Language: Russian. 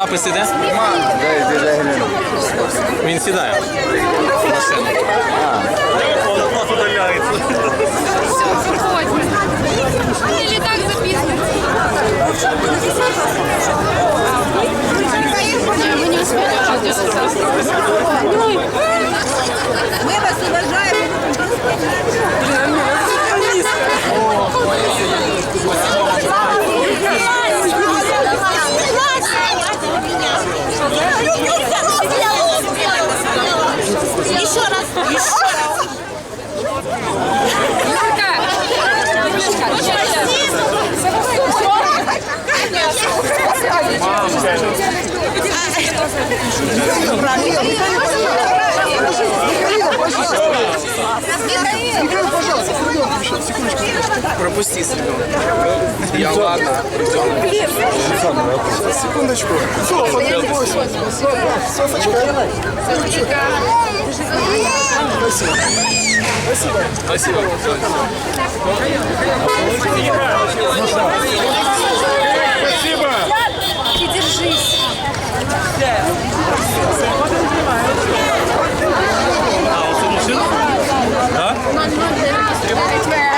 Запис іде? Дай, дай, дай гляну. Він сідає. в Машину. Еще раз. Пропусти себе. Я ладно. Секундочку. Софа, не бойся. Софа, Софочка. Спасибо. Спасибо. И держись. А, машину? Так? 009.